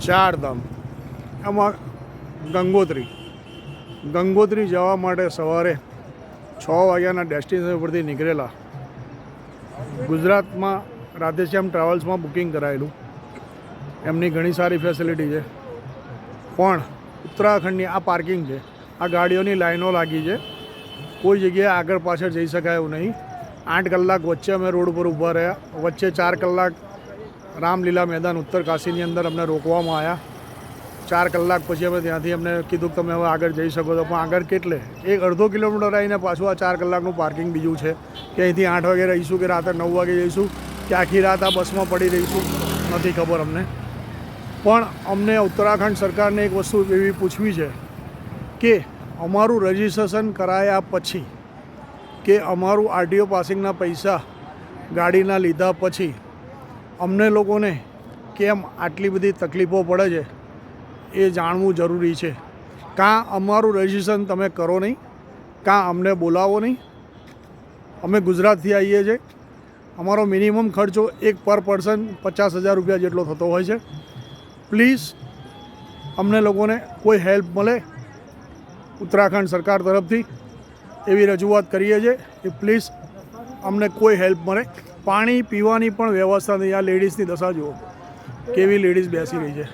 ચારધામ એમાં ગંગોત્રી. ગંગોત્રી જવા માટે સવારે છ વાગ્યાના ડેસ્ટિનેશન પરથી નીકળેલા. ગુજરાતમાં રાધેશ્યામ ટ્રાવેલ્સમાં બુકિંગ કરાયેલું. એમની ઘણી સારી ફેસિલિટી છે. પણ ઉત્તરાખંડની આ પાર્કિંગ છે. આ ગાડીઓની લાઈનો લાગી છે. કોઈ જગ્યાએ આગળ પાછળ જઈ શકાય એવું નહીં. આઠ કલાક વચ્ચે અમે રોડ પર ઊભા રહ્યા. વચ્ચે ચાર કલાક રામલીલા મેદાન ઉત્તર કાશીની અંદર અમને રોકવામાં આવ્યા. ચાર કલાક પછી અમે ત્યાંથી અમને કીધું તમે હવે આગળ જઈ શકો છો. પણ આગળ કેટલે? એક અડધો કિલોમીટર આવીને પાછું આ ચાર કલાકનું પાર્કિંગ બીજું છે. કે અહીંથી આઠ વાગે રહીશું કે રાતે નવ વાગે જઈશું? કે આખી રાત આ બસમાં પડી રહીશું? નથી ખબર અમને. પણ અમને ઉત્તરાખંડ સરકારને એક વસ્તુ એવી પૂછવી છે કે અમારું રજિસ્ટ્રેશન કરાયા પછી કે અમારું આરટીઓ પાસિંગના પૈસા ગાડીના લીધા પછી અમને લોકોને કેમ આટલી બધી તકલીફો પડે છે, એ જાણવું જરૂરી છે. કાં અમારું રજિસ્ટ્રેશન તમે કરો નહીં, કાં અમને બોલાવો નહીં. અમે ગુજરાતથી આવીએ છીએ. અમારો મિનિમમ ખર્ચો એક પર પર્સન પચાસ હજાર રૂપિયા જેટલો થતો હોય છે. પ્લીઝ અમને લોકોને કોઈ હેલ્પ મળે, ઉત્તરાખંડ સરકાર તરફથી, એવી રજૂઆત કરીએ છીએ કે પ્લીઝ અમને કોઈ હેલ્પ મળે. પાણી પીવાની પણ વ્યવસ્થા નહીં. આ લેડીઝની દશા જુઓ. કેવી લેડીઝ બેસી રહી છે.